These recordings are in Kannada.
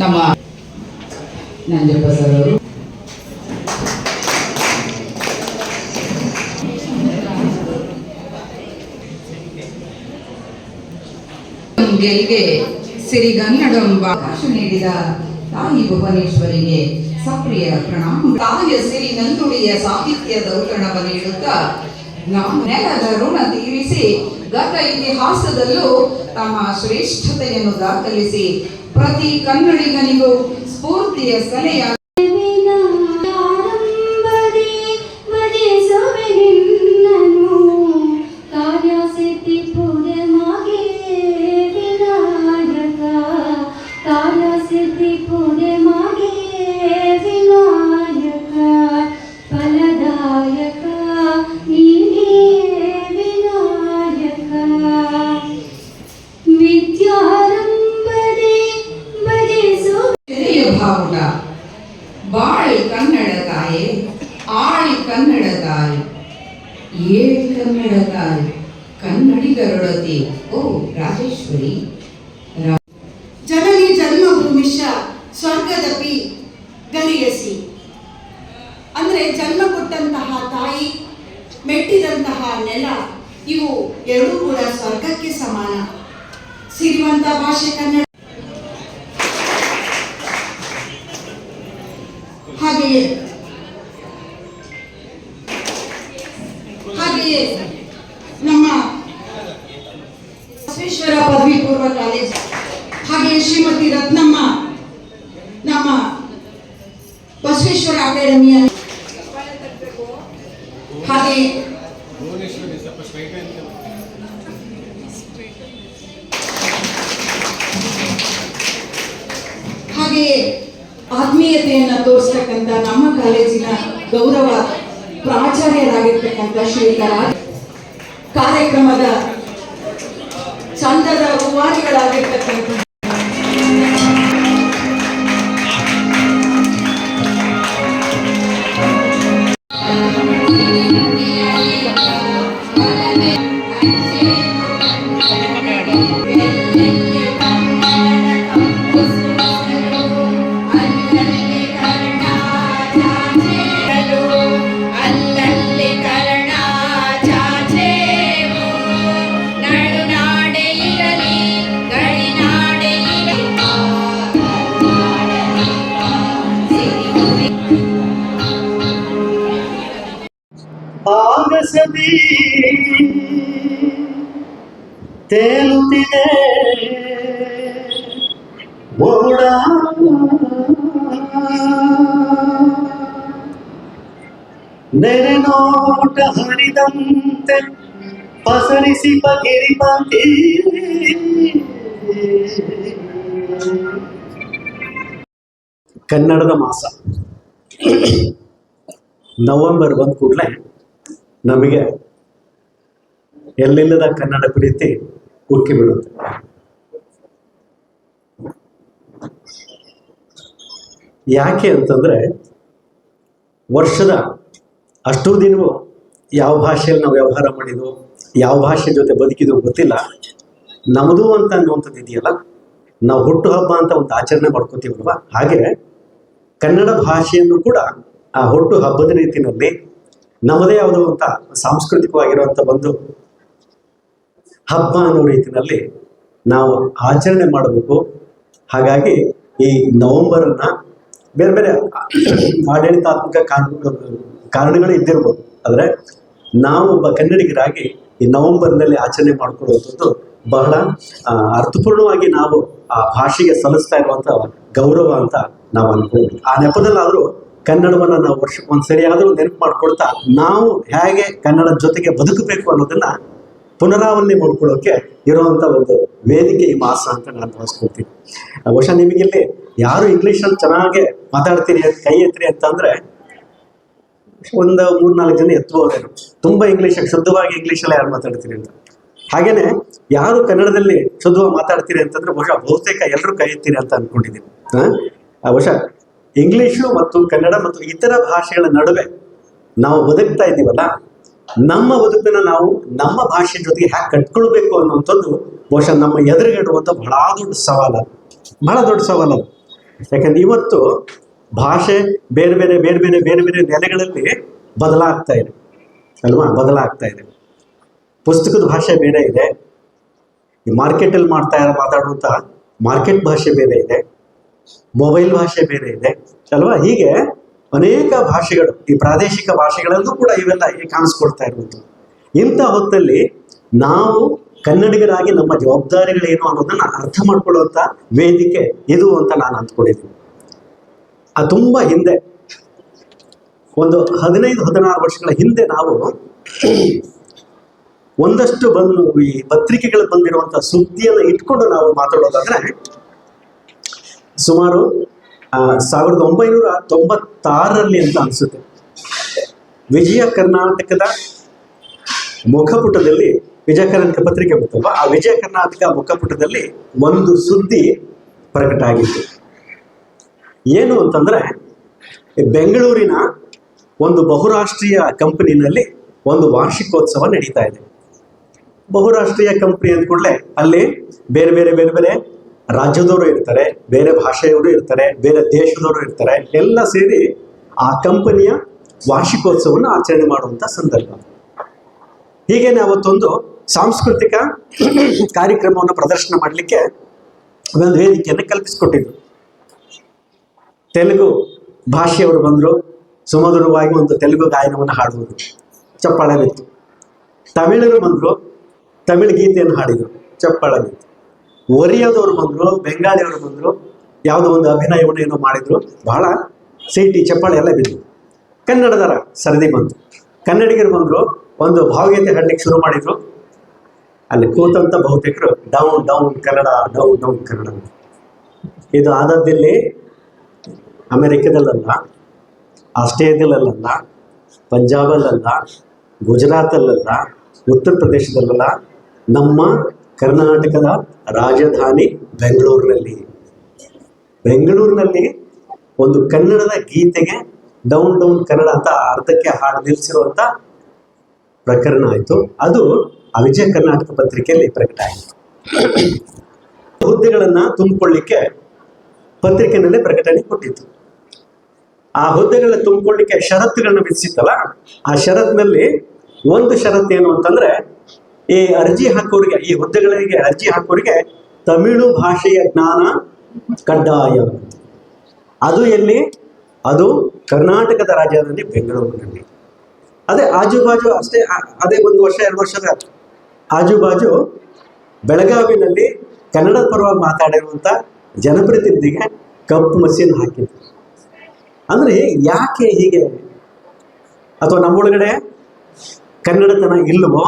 ನಮ್ಮ ನಂಜಪ್ಪ ಸರ್ ಅವರು ಗೆಲ್ಗೆ ಸಿರಿಗನ್ನಡಂಬ ನೀಡಿದ ತಾಯಿ ಭುವನೇಶ್ವರಿಗೆ ಸಪ್ರಿಯ ಪ್ರಣಾಮ. ತಾಯಿಯ ಸಿರಿ ನಂದುಳಿಯ ಸಾಹಿತ್ಯ ದೌತಣವ ನೀಡುತ್ತಾ ನಾವು ನೆಲದ ಋಣ ತೀರಿಸಿ, ಗತ ಇತಿಹಾಸದಲ್ಲೂ ತಮ್ಮ ಶ್ರೇಷ್ಠತೆಯನ್ನು ದಾಖಲಿಸಿ ಪ್ರತಿ ಕನ್ನಡಿಗನಿಗೂ ಸ್ಫೂರ್ತಿಯ ಸಲಹೆಯ ಬಾಳಿ ಕನ್ನಡ ತಾಯಿ, ಆಳಿ ಕನ್ನಡ ತಾಯಿ, ಏಳಿ ಕನ್ನಡ ತಾಯಿ ಕನ್ನಡಿಗರೊಡತಿ ಓ, ರಾಜೇಶ್ವರಿ. ಜನನಿ ಜನ್ಮಭೂಮಿಶ ಸ್ವರ್ಗದಪಿ ಗರಿಯಸಿ. ಅಂದರೆ ಜನ್ಮ ಕೊಟ್ಟಂತಹ ತಾಯಿ, ಮೆಟ್ಟಿದಂತಹ ನೆಲ, ಇವು ಎರಡೂ ಕೂಡ ಸ್ವರ್ಗಕ್ಕೆ ಸಮಾನ. ಸಿರಿವಂತ ಭಾಷೆ ಕನ್ನಡ. ಹಾಗೆಯೇ. ಹಾಗೆಯೇ ನಮ್ಮ ಬಸವೇಶ್ವರ ಪದವಿ ಪೂರ್ವ ಕಾಲೇಜ್ ಹಾಗೆ ಶ್ರೀಮತಿ ರತ್ನಮ್ಮ, ನಮ್ಮ ಬಸವೇಶ್ವರ ಅಕಾಡೆಮಿಯ ಹಾಗೆ ಹಾಗೆಯೇ ಗೌರವ ಪ್ರಾಚಾರ್ಯರಾಗಿರ್ತಕ್ಕಂಥ ಶ್ರೀಕರ. ಕಾರ್ಯಕ್ರಮದ ಚಂದದ ರೂವಾರಿಗಳಾಗಿರ್ತಕ್ಕಂಥ ಆಗಸದಿ ತೇಲುತ್ತಿದೆ. ಮೋಡ ನೆರೆನೋಟ ಹರಿದಂತೆ ಪಸರಿಸಿ ಬಗೆರಿ ಬಂದಿ ಕನ್ನಡದ ಮಾಸ. ನವೆಂಬರ್ ಬಂದ ಕೂಡಲೇ ನಮಗೆ ಎಲ್ಲಿಲ್ಲದ ಕನ್ನಡ ಪ್ರೀತಿ ಉಕ್ಕಿ ಬಿಡುತ್ತೆ. ಯಾಕೆ ಅಂತಂದ್ರೆ ವರ್ಷದ ಅಷ್ಟೂ ದಿನವೂ ಯಾವ ಭಾಷೆಯಲ್ಲಿ ನಾವು ವ್ಯವಹಾರ ಮಾಡಿದ್ವು, ಯಾವ ಭಾಷೆ ಜೊತೆ ಬದುಕಿದ್ವು ಗೊತ್ತಿಲ್ಲ. ನಮ್ಮದು ಅಂತ ಅನ್ನುವಂಥದ್ದು ಇದೆಯಲ್ಲ, ನಾವು ಹುಟ್ಟು ಹಬ್ಬ ಅಂತ ಒಂದು ಆಚರಣೆ ಮಾಡ್ಕೋತೀವಲ್ವ? ಹಾಗೆ ಕನ್ನಡ ಭಾಷೆಯನ್ನು ಕೂಡ ಆ ಹುಟ್ಟು ಹಬ್ಬದ ರೀತಿಯಲ್ಲಿ ನಮ್ಮದೇ ಯಾವುದೋ ಅಂತ ಸಾಂಸ್ಕೃತಿಕವಾಗಿರುವಂಥ ಒಂದು ಹಬ್ಬ ಅನ್ನೋ ರೀತಿಯಲ್ಲಿ ನಾವು ಆಚರಣೆ ಮಾಡಬೇಕು. ಹಾಗಾಗಿ ಈ ನವೆಂಬರನ್ನ ಬೇರೆ ಬೇರೆ ಆಡಳಿತಾತ್ಮಕ ಕಾರಣ ಕಾರಣಗಳು ಇದ್ದಿರ್ಬೋದು. ಆದರೆ ನಾವು ಒಬ್ಬ ಕನ್ನಡಿಗರಾಗಿ ಈ ನವೆಂಬರ್ನಲ್ಲಿ ಆಚರಣೆ ಮಾಡ್ಕೊಳ್ಳುವಂಥದ್ದು ಬಹಳ ಅರ್ಥಪೂರ್ಣವಾಗಿ ನಾವು ಆ ಭಾಷೆಗೆ ಸಲ್ಲಿಸ್ತಾ ಇರುವಂಥ ಗೌರವ ಅಂತ ನಾವು ಅನ್ಕೊಂಡ್ವಿ ಆ ನೆಪದಲ್ಲಾದರೂ ಕನ್ನಡವನ್ನು ನಾವು ವರ್ಷಕ್ಕೆ ಒಂದು ಸರಿಯಾದರೂ ನೆನಪು ಮಾಡ್ಕೊಳ್ತಾ ನಾವು ಹೇಗೆ ಕನ್ನಡ ಜೊತೆಗೆ ಬದುಕಬೇಕು ಅನ್ನೋದನ್ನ ಪುನರಾವರ್ತನೆ ಮಾಡ್ಕೊಳ್ಳೋಕೆ ಇರುವಂಥ ಒಂದು ವೇದಿಕೆ ಈ ಮಾಸ ಅಂತ ನಾನು ಭಾವಿಸ್ಕೊಳ್ತೀನಿ. ಬಹುಶಃ ನಿಮಗಿಲ್ಲಿ ಯಾರು ಇಂಗ್ಲೀಷಲ್ಲಿ ಚೆನ್ನಾಗೆ ಮಾತಾಡ್ತೀರಿ ಕೈ ಎತ್ತಿರಿ ಅಂತಂದರೆ ಒಂದು ಮೂರ್ನಾಲ್ಕು ಜನ ಎತ್ತುವವರೇನು. ತುಂಬಾ ಇಂಗ್ಲೀಷ್, ಶುದ್ಧವಾಗಿ ಇಂಗ್ಲೀಷಲ್ಲಿ ಯಾರು ಮಾತಾಡ್ತೀರಿ ಅಂತ. ಹಾಗೇನೆ ಯಾರು ಕನ್ನಡದಲ್ಲಿ ಶುದ್ಧವಾಗಿ ಮಾತಾಡ್ತೀರಿ ಅಂತಂದ್ರೆ ಬಹುಶಃ ಬಹುತೇಕ ಎಲ್ಲರೂ ಕೈ ಎತ್ತೀರಿ ಅಂತ ಅನ್ಕೊಂಡಿದ್ದೀನಿ. ಬಹುಶಃ ಇಂಗ್ಲಿಷು ಮತ್ತು ಕನ್ನಡ ಮತ್ತು ಇತರ ಭಾಷೆಗಳ ನಡುವೆ ನಾವು ಬದುಕ್ತಾ ಇದ್ದೀವಲ್ಲ, ನಮ್ಮ ಬದುಕನ್ನ ನಾವು ನಮ್ಮ ಭಾಷೆ ಜೊತೆಗೆ ಹ್ಯಾಕ್ ಕಟ್ಕೊಳ್ಬೇಕು ಅನ್ನುವಂಥದ್ದು ಬಹುಶಃ ನಮ್ಮ ಎದುರುಗಿಡುವಂಥ ಬಹಳ ದೊಡ್ಡ ಸವಾಲು. ಬಹಳ ದೊಡ್ಡ ಸವಾಲು ಯಾಕಂದ್ರೆ ಇವತ್ತು ಭಾಷೆ ಬೇರೆ ಬೇರೆ ಬೇರೆ ಬೇರೆ ಬೇರೆ ಬೇರೆ ನೆಲೆಗಳಲ್ಲಿ ಬದಲಾಗ್ತಾ ಇದೆ. ಅಲ್ವಾ? ಬದಲಾಗ್ತಾ ಇದೆ. ಪುಸ್ತಕದ ಭಾಷೆ ಬೇರೆ ಇದೆ. ಈ ಮಾರ್ಕೆಟಲ್ಲಿ ಮಾಡ್ತಾ ಇರೋ ಮಾತಾಡುವಂಥ ಮಾರ್ಕೆಟ್ ಭಾಷೆ ಬೇರೆ ಇದೆ. ಮೊಬೈಲ್ ಭಾಷೆ ಬೇರೆ ಇದೆ, ಅಲ್ವಾ? ಹೀಗೆ ಅನೇಕ ಭಾಷೆಗಳು, ಈ ಪ್ರಾದೇಶಿಕ ಭಾಷೆಗಳಲ್ಲೂ ಕೂಡ ಇವೆಲ್ಲ ಕಾಣಿಸ್ಕೊಳ್ತಾ ಇರುವಂಥದ್ದು ಇಂಥ ಹೊತ್ತಲ್ಲಿ ನಾವು ಕನ್ನಡಿಗರಾಗಿ ನಮ್ಮ ಜವಾಬ್ದಾರಿಗಳೇನು ಅನ್ನೋದನ್ನ ಅರ್ಥ ಮಾಡ್ಕೊಳ್ಳುವಂಥ ವೇದಿಕೆ ಇದು ಅಂತ ನಾನು ಅಂದ್ಕೊಂಡಿದ್ದೀನಿ. ಆ ತುಂಬ ಹಿಂದೆ, ಒಂದು ಹದಿನೈದು, ಹದಿನಾರು ವರ್ಷಗಳ ಹಿಂದೆ ನಾವು ಒಂದಷ್ಟು ಬಂದು ಈ ಪತ್ರಿಕೆಗಳು ಬಂದಿರುವಂಥ ಸುದ್ದಿಯನ್ನು ಇಟ್ಕೊಂಡು ನಾವು ಮಾತಾಡೋದಾದ್ರೆ ಸುಮಾರು ಸಾವಿರದ ಒಂಬೈನೂರ ತೊಂಬತ್ತಾರರಲ್ಲಿ ಅಂತ ಅನಿಸುತ್ತೆ. ವಿಜಯ ಕರ್ನಾಟಕದ ಮುಖಪುಟದಲ್ಲಿ, ವಿಜಯ ಕರ್ನಾಟಕ ಪತ್ರಿಕೆ ಬರ್ತಲ್ವ ಆ ವಿಜಯ ಕರ್ನಾಟಕ ಮುಖಪುಟದಲ್ಲಿ ಒಂದು ಸುದ್ದಿ ಪ್ರಕಟ ಆಗಿತ್ತು ಏನು ಅಂತಂದ್ರೆ, ಬೆಂಗಳೂರಿನ ಒಂದು ಬಹುರಾಷ್ಟ್ರೀಯ ಕಂಪನಿನಲ್ಲಿ ಒಂದು ವಾರ್ಷಿಕೋತ್ಸವ ನಡೀತಾ ಇದೆ. ಬಹುರಾಷ್ಟ್ರೀಯ ಕಂಪನಿ ಅಂದ ಕೂಡಲೇ ಅಲ್ಲಿ ಬೇರೆ ಬೇರೆ ಬೇರೆ ಬೇರೆ ರಾಜ್ಯದವರು ಇರ್ತಾರೆ, ಬೇರೆ ಭಾಷೆಯವರು ಇರ್ತಾರೆ, ಬೇರೆ ದೇಶದವರು ಇರ್ತಾರೆ, ಎಲ್ಲ ಸೇರಿ ಆ ಕಂಪನಿಯ ವಾರ್ಷಿಕೋತ್ಸವವನ್ನು ಆಚರಣೆ ಮಾಡುವಂತ ಸಂದರ್ಭ. ಹೀಗೇನೆ ಅವತ್ತೊಂದು ಸಾಂಸ್ಕೃತಿಕ ಕಾರ್ಯಕ್ರಮವನ್ನು ಪ್ರದರ್ಶನ ಮಾಡಲಿಕ್ಕೆ ಒಂದು ವೇದಿಕೆಯನ್ನು ಕಲ್ಪಿಸಿಕೊಟ್ಟಿದ್ರು. ತೆಲುಗು ಭಾಷೆಯವರು ಬಂದರು, ಸುಮಧುರವಾಗಿ ಒಂದು ತೆಲುಗು ಗಾಯನವನ್ನು ಹಾಡುವುದು. ಚಪ್ಪಾಳೆ ಬಿತ್ತು ತಮಿಳರು ಬಂದರು, ತಮಿಳು ಗೀತೆಯನ್ನು ಹಾಡಿದರು, ಚಪ್ಪಾಳೆ ಬಿತ್ತು ಒರಿಯಾದವರು ಬಂದರು ಬೆಂಗಾಳಿಯವರು ಬಂದರು, ಯಾವುದೋ ಒಂದು ಅಭಿನಯವನ್ನು ಏನೋ ಮಾಡಿದರು. ಬಹಳ ಸೀಟಿ, ಚಪ್ಪಾಳೆ ಎಲ್ಲ ಬಿದ್ದರು ಕನ್ನಡದರ ಸರದಿ ಬಂತು. ಕನ್ನಡಿಗರು ಬಂದರು, ಒಂದು ಭಾವಗೀತೆ ಹಾಡಲಿಕ್ಕೆ ಶುರು ಮಾಡಿದರು. ಅಲ್ಲಿ ಕೂತಂತ ಬಹುತೇಕರು, down down Kannada, down down Kannada. ಇದು ಆದದ್ದಿಲ್ಲಿ ಅಮೆರಿಕದಲ್ಲಲ್ಲ, ಆಸ್ಟ್ರೇಲಿಯಾದಲ್ಲಲ್ಲ, ಪಂಜಾಬಲ್ಲಲ್ಲ, ಗುಜರಾತಲ್ಲಲ್ಲ, ಉತ್ತರ ಪ್ರದೇಶದಲ್ಲಲ್ಲ, ನಮ್ಮ ಕರ್ನಾಟಕದ ರಾಜಧಾನಿ ಬೆಂಗಳೂರಿನಲ್ಲಿ. ಬೆಂಗಳೂರಿನಲ್ಲಿ ಒಂದು ಕನ್ನಡದ ಗೀತೆಗೆ ಡೌನ್ ಡೌನ್ ಕನ್ನಡ ಅಂತ ಅರ್ಧಕ್ಕೆ ಹಾಡು ನಿಲ್ಲಿಸಿರುವಂತ ಪ್ರಕರಣ ಆಯಿತು. ಅದು ವಿಜಯ ಕರ್ನಾಟಕ ಪತ್ರಿಕೆಯಲ್ಲಿ ಪ್ರಕಟ ಆಯಿತು. ಹುದ್ದೆಗಳನ್ನ ತುಂಬಿಕೊಳ್ಳಿಕ್ಕೆ ಪತ್ರಿಕೆನಲ್ಲೇ ಪ್ರಕಟಣೆ ಕೊಟ್ಟಿತ್ತು. ಆ ಹುದ್ದೆಗಳನ್ನ ತುಂಬಿಕೊಳ್ಳಿಕ್ಕೆ ಷರತ್ತುಗಳನ್ನ ವಿಧಿಸಿತ್ತಲ್ಲ, ಆ ಷರತ್ನಲ್ಲಿ ಒಂದು ಷರತ್ತು ಏನು ಅಂತಂದ್ರೆ ಈ ಅರ್ಜಿ ಹಾಕೋರಿಗೆ, ಈ ಹುದ್ದೆಗಳಿಗೆ ಅರ್ಜಿ ಹಾಕೋರಿಗೆ ತಮಿಳು ಭಾಷೆಯ ಜ್ಞಾನ ಕಡ್ಡಾಯ. ಅದು ಎಲ್ಲಿ? ಅದು ಕರ್ನಾಟಕದ ರಾಜ್ಯದಲ್ಲಿ ಬೆಂಗಳೂರಿನಲ್ಲಿ. ಅದೇ ಆಜುಬಾಜು ಅಷ್ಟೇ ಅದೇ ಒಂದು ವರ್ಷ, ಎರಡು ವರ್ಷದ ಆಜುಬಾಜು ಬೆಳಗಾವಿನಲ್ಲಿ ಕನ್ನಡದ ಪರವಾಗಿ ಮಾತಾಡಿರುವಂಥ ಜನಪ್ರತಿನಿಧಿಗೆ ಕಪ್ಪು ಮಸೀನ್ ಹಾಕಿದ್ರು. ಅಂದರೆ ಯಾಕೆ ಹೀಗೆ? ಅಥವಾ ನಮ್ಮೊಳಗಡೆ ಕನ್ನಡತನ ಇಲ್ಲವೋ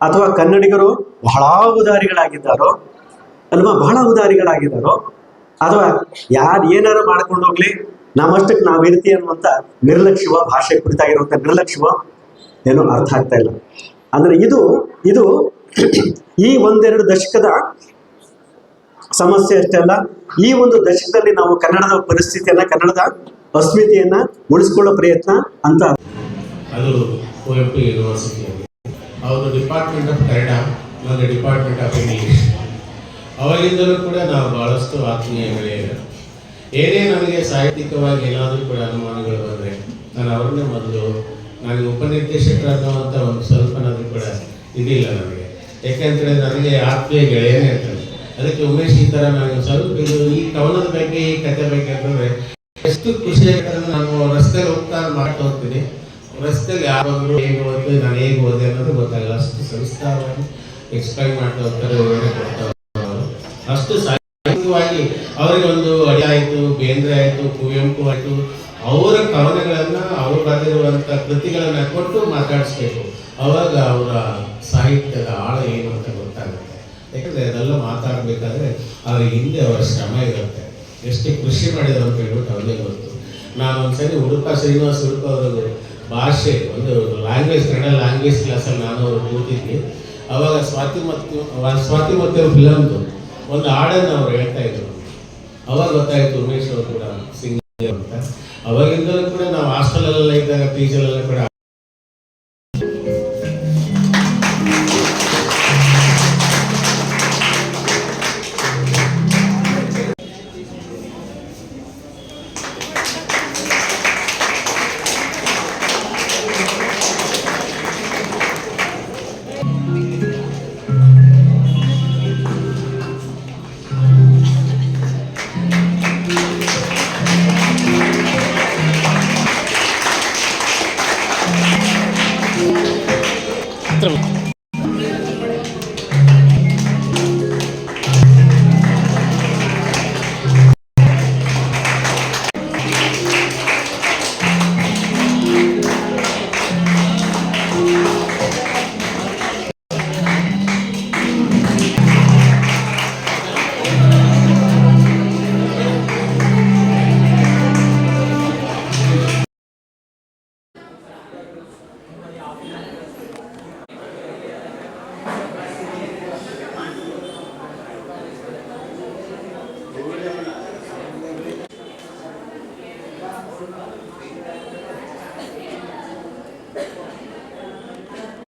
ಅಥವಾ ಕನ್ನಡಿಗರು ಬಹಳ ಉದಾರಿಗಳಾಗಿದ್ದಾರೋ ಅಲ್ವಾ ಬಹಳ ಉದಾರಿಗಳಾಗಿದ್ದಾರೋ ಅಥವಾ ಯಾರು ಏನಾರು ಮಾಡ್ಕೊಂಡು ಹೋಗ್ಲಿ ನಮ್ಮಷ್ಟಕ್ಕೆ ನಾವು ಇರ್ತೀವಿ ಅನ್ನುವಂಥ ನಿರ್ಲಕ್ಷ್ಯವ, ಭಾಷೆ ಕುರಿತಾಗಿರುವಂಥ ನಿರ್ಲಕ್ಷ್ಯವ ಏನೋ ಅರ್ಥ ಆಗ್ತಾ ಇಲ್ಲ. ಅಂದ್ರೆ ಇದು ಇದು ಈ ಒಂದೆರಡು ದಶಕದ ಸಮಸ್ಯೆ ಅಷ್ಟೇ ಅಲ್ಲ, ಈ ಒಂದು ದಶಕದಲ್ಲಿ ನಾವು ಕನ್ನಡದ ಪರಿಸ್ಥಿತಿಯನ್ನ, ಕನ್ನಡದ ಅಸ್ಮಿತೆಯನ್ನ ಉಳಿಸ್ಕೊಳ್ಳೋ ಪ್ರಯತ್ನ ಅಂತ ಅದು ಯೂನಿವರ್ಸಿಟಿಯಲ್ಲಿ ಅವರು ಡಿಪಾರ್ಟ್ಮೆಂಟ್ ಆಫ್ ಕನ್ನಡ ಇವಾಗ ಡಿಪಾರ್ಟ್ಮೆಂಟ್ ಆಫ್ ಇಂಗ್ಲೀಷ್ ಅವಾಗಿಂದಲೂ ಕೂಡ ನಾವು ಬಹಳಷ್ಟು ಆತ್ಮೀಯ ಗೆಳೆಯರು ಏನೇ ನನಗೆ ಸಾಹಿತ್ಯಿಕವಾಗಿ ಏನಾದರೂ ಕೂಡ ಅನುಮಾನಗಳು ಬಂದರೆ, ನಾನು ಅವ್ರನ್ನೇ ಮೊದಲು, ನನಗೆ ಉಪನಿರ್ದೇಶಕರಾಗುವಂಥ ಒಂದು ಸ್ವಲ್ಪನಾದರೂ ಕೂಡ ಇದಿಲ್ಲ ನನಗೆ ಯಾಕೆಂದರೆ ನನಗೆ ಆತ್ಮೀಯ ಗೆಳೆಯನೇ ಇರ್ತದೆ ಅದಕ್ಕೆ ಉಮೇಶ್ ಈ ಥರ ನನಗೆ ಸ್ವಲ್ಪ ಇದು ಈ ಕವನದ ಬಗ್ಗೆ, ಈ ಕತೆ ಬಗ್ಗೆ ಅಂತಂದರೆ, ಎಷ್ಟು ಖುಷಿ ಆಗ್ತದೆ ನಾನು ರಸ್ತೆಯಲ್ಲಿ ಹೋಗ್ತಾ ಮಾಡ್ತಾ ಹೋಗ್ತೀನಿ. ರಸ್ತೆಯಲ್ಲಿ ಯಾವಾಗಲೂ ಹೇಗೆ ಓದ್ತು ನಾನು ಹೇಗೆ ಓದೆ ಅನ್ನೋದು ಗೊತ್ತಾಗಲ್ಲ. ಅಷ್ಟು ಸಂಸ್ಕಾರವಾಗಿ ಎಕ್ಸ್ಪ್ಲೈನ್ ಮಾಡ್ತಾ ಹೋಗ್ತಾರೆ, ವಿವರಣೆ ಕೊಡ್ತಾ ಅಷ್ಟು ಸಾಹಿತ್ಯವಾಗಿ ಅವರಿಗೆ ಒಂದು ಅಡಿ ಆಯಿತು, ಬೇಂದ್ರೆ ಆಯಿತು, ಕುವೆಂಪು ಆಯಿತು. ಅವರ ಕವನಗಳನ್ನು, ಅವ್ರು ಬರೆದಿರುವಂಥ ಕೃತಿಗಳನ್ನು ಕೊಟ್ಟು ಮಾತಾಡಿಸ್ಬೇಕು. ಅವಾಗ ಅವರ ಸಾಹಿತ್ಯದ ಆಳ ಏನು ಅಂತ ಗೊತ್ತಾಗುತ್ತೆ. ಯಾಕಂದರೆ ಅದೆಲ್ಲ ಮಾತಾಡಬೇಕಾದ್ರೆ ಅವ್ರ ಹಿಂದೆ ಅವರ ಶ್ರಮ ಇರುತ್ತೆ. ಎಷ್ಟು ಕೃಷಿ ಮಾಡಿದ್ರು ಅಂತ ಹೇಳ್ಬಿಟ್ಟು ಅವ್ರಿಗೆ ಗೊತ್ತು. ನಾನು ಒಂದ್ಸರಿ ಉಡುಪ ಶ್ರೀನಿವಾಸ ಉಡುಪ ಅವರು ಭಾಷೆ, ಒಂದು ಲ್ಯಾಂಗ್ವೇಜ್ ಕನ್ನಡ ಲ್ಯಾಂಗ್ವೇಜ್ ಕ್ಲಾಸಲ್ಲಿ ನಾನು ಅವರು ಕೂತಿದ್ವಿ ಅವಾಗ ಸ್ವಾತಿ ಮತ್ತು ಸ್ವಾತಿ ಮತ್ತು ಫಿಲಮ್ದು ಒಂದು ಹಾಡನ್ನು ಅವ್ರು ಹೇಳ್ತಾ ಇದ್ರು. ಅವಾಗ ಗೊತ್ತಾಯಿತು ಉಮೇಶ್ ಅವರು ಕೂಡ ಸಿಂಗರ್ ಅಂತ. ಅವಾಗಿಂದಲೂ ಕೂಡ ನಾವು ಹಾಸ್ಟೆಲಲ್ಲೆಲ್ಲ ಇದ್ದಾಗ ಪಿ ಜಿಲೆಲ್ಲ ಕೂಡ